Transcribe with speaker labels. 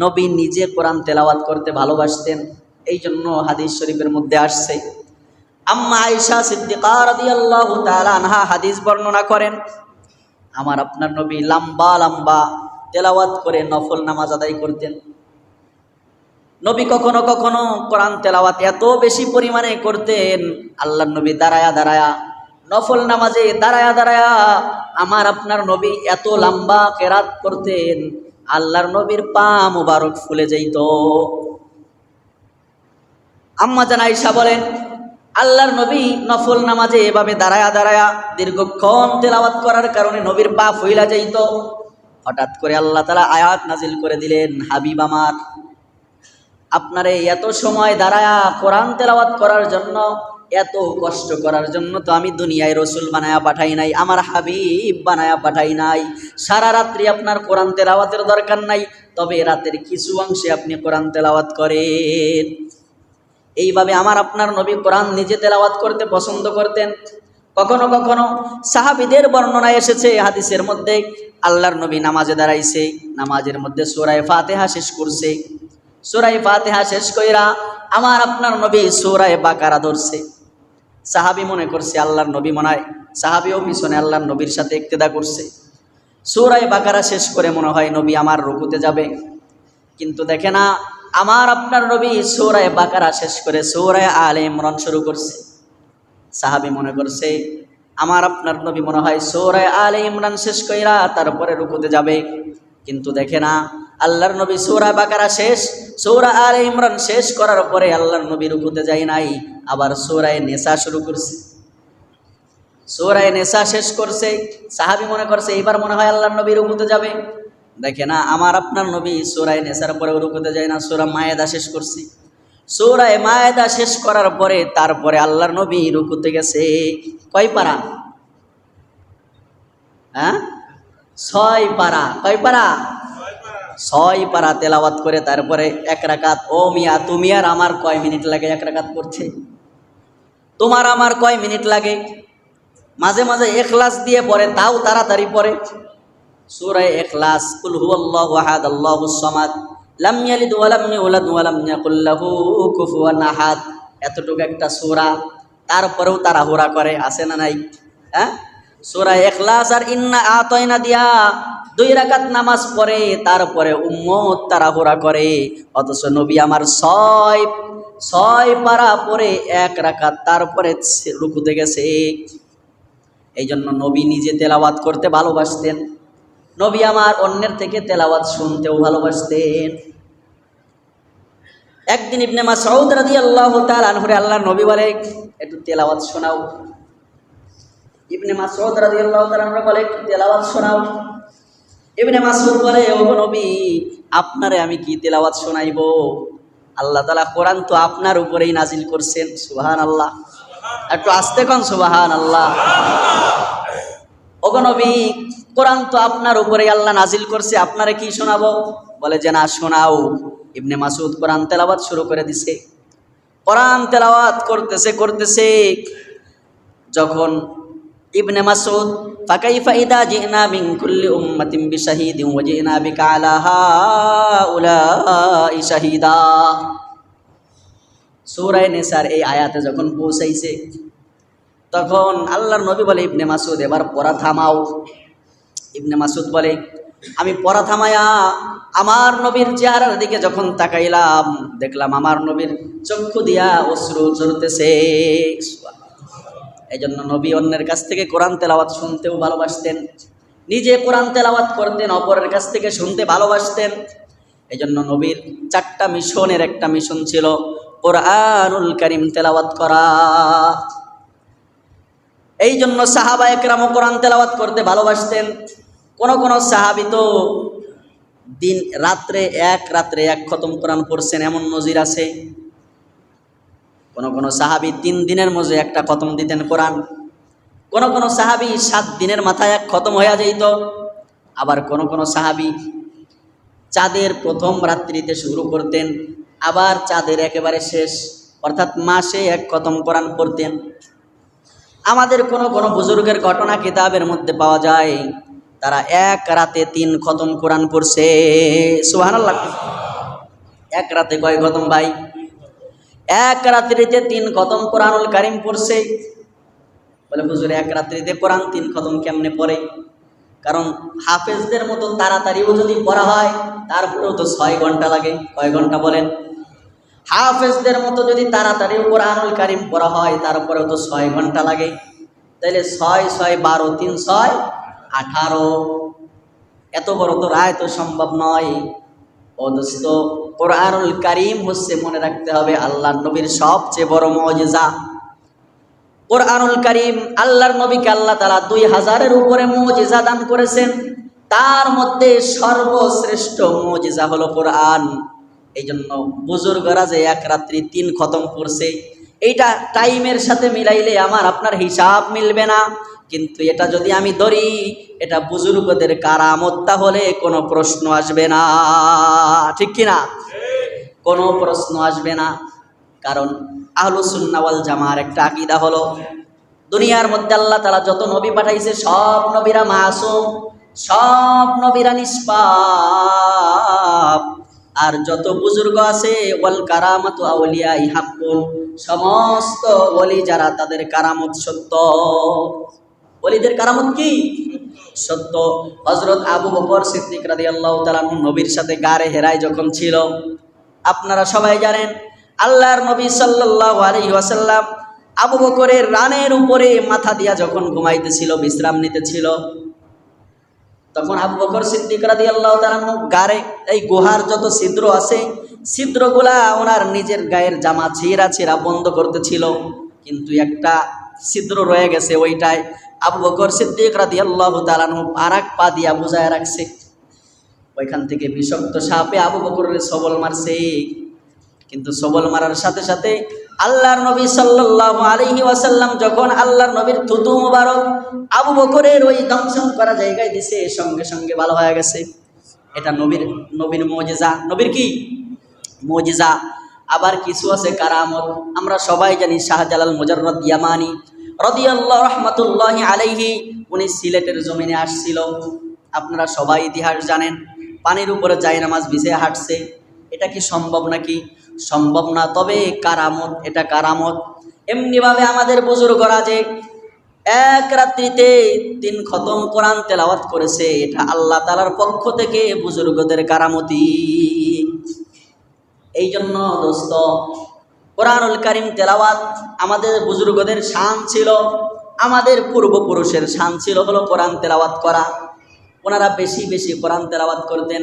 Speaker 1: নবী নিজে কোরআন তেলাওয়াত করতে ভালোবাসতেন, এই জন্য হাদিস শরীফের মধ্যে আসছে। আম্মা আয়েশা সিদ্দিকা রাদিয়াল্লাহু তাআলা আনহা হাদিস বর্ণনা করেন, আমার আপনার নবী লম্বা লম্বা তেলাওয়াত করে নফল নামাজ আদায় করতেন। নবী কখনো কখনো কোরআন তেলাওয়াত এত বেশি পরিমাণে করতেন, আল্লাহর নবী দাঁড়ায়া দাঁড়ায়া, নফল নামাজে দাঁড়ায়া দাঁড়ায়া আমার আপনার নবী এত লম্বা কেরাত করতেন আল্লাহর নবীর পা মুবারক ফুলে যাইত। আম্মা জান আয়েশা বলেন, আল্লাহর নবী নফল নামাজে এভাবে দাঁড়ায়া দাঁড়ায়া দীর্ঘক্ষণ তেলাওয়াত করার কারণে নবীর পা ফুইলা যাইত। হঠাৎ করে আল্লাহ তালা আয়াত নাজিল করে দিলেন, হাবিব আমার, আপনারে এত সময় দাঁড়ায়া কোরআন তেলাওয়াত করার জন্য এত কষ্ট করার জন্য তো আমি দুনিয়ায় রসুল বানায়া পাঠাই নাই, আমার হাবিব বানায়া পাঠাই নাই। সারা রাত্রি আপনার কোরআন তেলাওয়াতের দরকার নাই, তবে রাতের কিছু অংশে আপনি কোরআন তেলাওয়াত করেন। এইভাবে আমার আপনার নবী কোরআন নিজে তেলাওয়াত করতে পছন্দ করতেন। কখনো কখনো সাহাবিদের বর্ণনা এসেছে হাদিসের মধ্যে, আল্লাহর নবী নামাজে দাঁড়াইছে, নামাজের মধ্যে সোরায় ফাতেহা শেষ করছে। সোরাই ফাতেহা শেষ কইরা আমার আপনার নবী সোরায় বাকারা ধরছে। সাহাবি মনে করছে, আল্লাহর নবী মনে হয়। সাহাবিও পিছনে আল্লাহর নবীর সাথে ইক্তেদা করছে। সোরায় বাকারা শেষ করে মনে হয়, নবী আমার রুকুতে যাবে। কিন্তু দেখে না, আমার আপনার নবী সৌরায় বাকারা শেষ করে সৌরায় আলে ইমরান শুরু করছে। সাহাবি মনে করছে, আমার আপনার নবী মনে হয় সৌরায় আলে ইমরান শেষ কইরা তারপরে রুকুতে যাবে। কিন্তু দেখে না, আল্লাহর নবী সৌরা বাকারা শেষ সৌরা আলে ইমরান শেষ করার পরে আল্লাহর নবী রুকুতে যায় নাই, আবার সৌরায় নেশা শুরু করছে। সৌরায় নেশা শেষ করছে, সাহাবি মনে করছে, এইবার মনে হয় আল্লাহর নবী রুকুতে যাবে। দেখে না, আমার আপনার নবী সোরায় নেশার পরে রুকুতে যায় না, সোরা মায়েদা শেষ করছি। সোরায় মায়েদা শেষ করার পরে তারপরে আল্লাহর নবী রুকুতে গেছে। কয় পারা? হ্যাঁ? ছয় পারা। কয় পারা? ছয় পারা তেলাওয়াত করে তারপরে এক রাকাত, ও মিয়া, তুমি আর আমার কয় মিনিট লাগে? এক রাকাত করছে তোমার আমার কয় মিনিট লাগে? মাঝে মাঝে এখলাস দিয়ে পড়ে, তাও তাড়াতাড়ি পড়ে। সূরা ইখলাস কুল হুয়াল্লাহু আহাদ আল্লাহুস সামাদ, লাম ইয়ালিদ ওয়া লাম ইউলাদ ওয়া লাম ইয়াকুল লাহু কুফুয়ান আহাদ। এতটুকু একটা সূরা, তারপরেও তাড়াহুড়া করে, আছে না নাই? হ্যাঁ? সূরা ইখলাস আর ইন্না আতাইনা দিয়া দুই রাকাত নামাজ পড়ে, তারপরে উম্মত তাড়াহুড়া করে। অথচ নবী আমার ছয় ছয় পারা পরে এক রাকাত তারপরে রুকুতে গেছে। এই জন্য নবী নিজে তেলাওয়াত করতে ভালোবাসতেন। নবী আমার অন্যের থেকে তেলাওয়াত শুনতেও ভালোবাসতেন। একদিন ইবনে মাসউদ রাদিয়াল্লাহু তাআলা আনহুরে আল্লাহ নবী বলে, একটু তেলাওয়াত শোনাও। ইবনে মাসউদ রাদিয়াল্লাহু তাআলা বলে, একটু তেলাওয়াত শোনাও। ইবনে মাসউদ বলে, ও নবী, আপনারে আমি কি তেলাওয়াত শোনাইবো? আল্লাহ তাআলা কোরআন তো আপনার উপরেই নাজিল করছেন, সুবহানাল্লাহ। একটু আস্তে কন, সুবহানাল্লাহ। ওগো নবী, কোরআন তো আপনার উপরেই আল্লাহ নাজিল করছে, আপনারে কি শোনাবো? বলে যে, না, শোনাও। ইবনে মাসুদ কোরআন তেলাওয়াত শুরু করে দিছে। কোরআন তেলাওয়াত করতেছে করতেছে। যখন ইবনে মাসুদ ফাকাইফা ইদা জিনা মিন কুল্লি উম্মাতিন বিশাহিদিন ওয়া জিনা বিকা আলা হাউলাই শাহিদা। সূরা নিসার এই আয়াতে যখন পৌঁছাইছে, তখন আল্লাহর নবী বলে, ইবনে মাসুদ এবার পড়া থামাও। ইবনে মাসুদ বলে, আমি পড়া থামায়া আমার নবীর চেহারার দিকে যখন তাকাইলাম, দেখলাম আমার নবীর চক্ষু দিয়া অশ্রু ঝরতেছে। এই জন্য নবী অন্যের কাছ থেকে কোরআন তেলাওয়াত শুনতেও ভালোবাসতেন। নিজে কোরআন তেলাওয়াত করতেন, অপরের কাছ থেকে শুনতে ভালোবাসতেন। এই জন্য নবীর চারটা মিশনের একটা মিশন ছিল, কোরআনুল করিম তেলাওয়াত করা। এই জন্য সাহাবা একরামও কোরআন তেলাওয়াত করতে ভালোবাসতেন। কোন কোন সাহাবি তো দিন রাত্রে এক রাত্রে এক খতম কোরআন পড়ছেন, এমন নজির আছে। কোন কোন সাহাবি তিন দিনের মধ্যে একটা খতম দিতেন কোরআন। কোন কোন সাহাবি সাত দিনের মাথায় এক খতম হয়ে যাইত। আবার কোন কোন সাহাবি চাঁদের প্রথম রাত্রিতে শুরু করতেন, আবার চাঁদের একেবারে শেষ, অর্থাৎ মাসে এক খতম কোরআন পড়তেন। আমাদের কোনো কোনো বুজুর্গের ঘটনা কিতাবের মধ্যে পাওয়া যায়, তারা এক রাতে তিন খতম কোরআন পড়ছে। সুবহানাল্লাহ। এক রাতে কয় খতম ভাই? এক রাত্রিতে তিন খতম কোরআনুল কারিম পড়ছে। বলে, হুজুর, এক রাত্রিতে কোরআন তিন খতম কেমনে পড়ে? কারণ হাফেজদের মতো তাড়াতাড়িও যদি পড়া হয়, তারপরেও তো ছয় ঘণ্টা লাগে। কয় ঘণ্টা বলেন? হাফেজদের মতো যদি তাড়াতাড়িও কোরআনুল কারিম পড়া হয়, তারপরেও তো ছয় ঘণ্টা লাগে। তাইলে ছয় ছয়, বারো, তিন, ছয়, আঠারো। এত বড় তো রায় তো সম্ভব নয়। ও দোস্ত কোরআনুল কারিম হচ্ছে মনে রাখতে হবে আল্লাহ নবীর সবচেয়ে বড় মজেজা। কোরআনুল করিম আল্লাহর নবীকে আল্লাহ তালা দুই হাজারের উপরে মজেজা দান করেছেন। তার মধ্যে সর্বশ্রেষ্ঠ মজেজা হলো কোরআন। এই জন্য বুজুর্গরা যে এক রাত্রি তিন খতম করছে এইটা টাইমের সাথে মিলাইলে আমার আপনার হিসাব মিলবে না। কিন্তু এটা যদি আমি ধরি, এটা বুজুর্গদের কারামত, তাহলে কোনো প্রশ্ন আসবে না। ঠিক কিনা কোনো প্রশ্ন আসবে না। কারণ আহলুসুন্নাওয়াল জামার একটা আকিদা হলো, দুনিয়ার মধ্যে আল্লাহ তালা যত নবী পাঠাইছে, সব নবীরা মাসুম, সব নবীরা নিষ্পাপ। আর যত বুজুর্গ আছে, ওয়াল কারামত আউলিয়া ইহাকুন সমস্ত ওলি যারা তাদের কারামত সত্য। ওলিদের কারামত কি? সত্য। হজরত আবু বকর সিদ্দিক রাদি আল্লাহ তালানু নবীর সাথে গারে হেরায় যখন ছিল, আপনারা সবাই জানেন, আল্লাহর নবী সাল্লাল্লাহু আলাইহি ওয়াসাল্লাম আবু বকরের রানের উপরে মাথা দিয়া যখন ঘুমাইতেছিল, বিশ্রাম নিতেছিল তখন আবু বকর সিদ্দিক রাদি আল্লাহ তালানু গারে, এই গুহার যত ছিদ্র আছে, ছিদ্রগুলা ওনার নিজের গায়ের জামা ছিঁড়া ছিঁড়া বন্ধ করতেছিল। কিন্তু একটা ছিদ্র রয়ে গেছে ওইটায়। আবু বকর সিদ্দিক রাদি আল্লাহ তালানু আর এক পা দিয়া বুঝায় রাখছে। ওইখান থেকে বিষাক্ত সাপে আবু বকরের সবল মারছে। কিন্তু সবল মারার সাথে সাথে আল্লাহর নবী সাল্লাল্লাহু আলাইহি ওয়াসাল্লাম যখন আল্লাহর নবীর থুতু মুবারক আবু বকরের ওই দংশন করা জায়গায় দিছে, সঙ্গে সঙ্গে ভালো হয়ে গেছে। এটা নবীর নবীর মজিজা। নবীর কি? মজিজা। আবার কিছু আছে কারামত। আমরা সবাই জানি শাহজালাল মুজাররদ ইয়ামানি। রদিয়াল্লাহ রহমাতুল্লাহ আলাইহি, উনি সিলেটের জমিনে আসছিল। আপনারা সবাই ইতিহাস জানেন। পানির উপরে যায় নামাজ ভিজে হাঁটছে। এটা কি সম্ভব নাকি? সম্ভব না, তবে কারামত, এটা কারামত। এমনিভাবে আমাদের বুজুর্গরা যে এক রাত্রিতে তিন খতম কোরআন তেলাওয়াত করেছে, এটা আল্লাহ তালার পক্ষ থেকে বুজুর্গদের কারামতি। এই জন্য দোস্ত, কোরআনুল কারিম তেলাওয়াত আমাদের বুজুর্গদের শান ছিল, আমাদের পূর্বপুরুষের শান ছিল হলো কোরআন তেলাওয়াত করা। ওনারা বেশি বেশি কোরআন তেলাওয়াত করতেন।